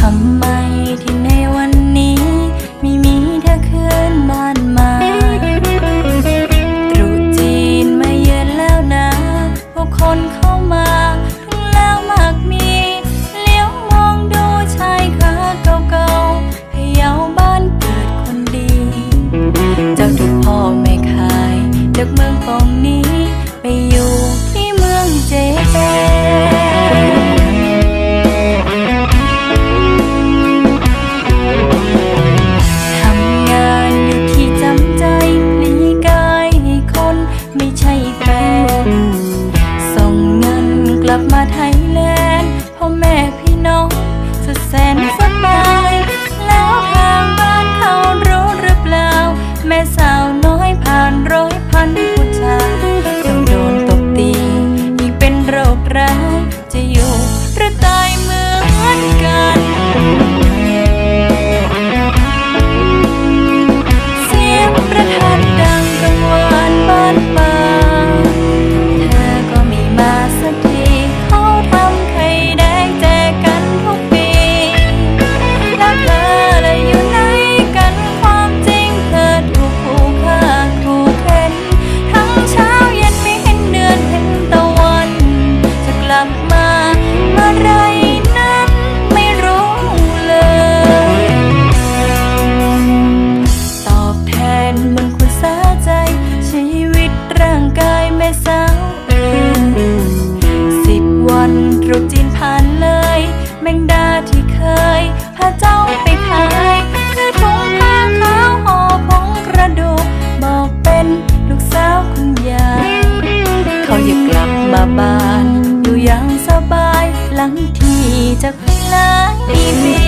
ทำไม บาน อยู่อย่างสบาย หลังที่จะคลาย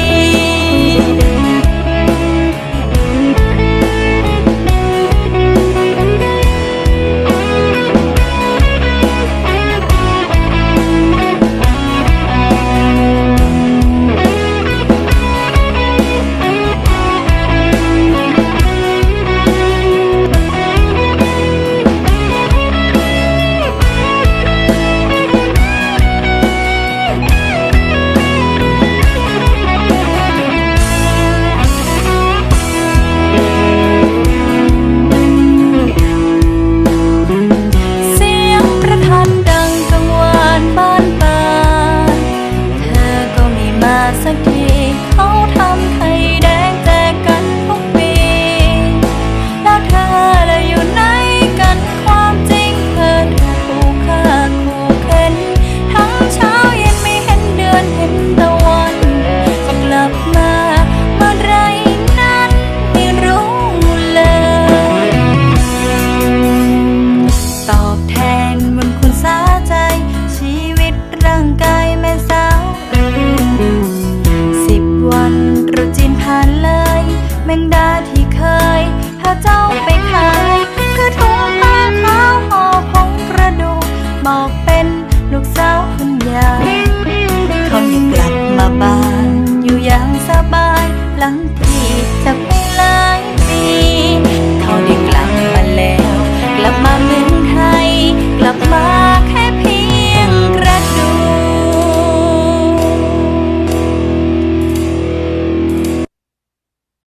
ลังปีจะ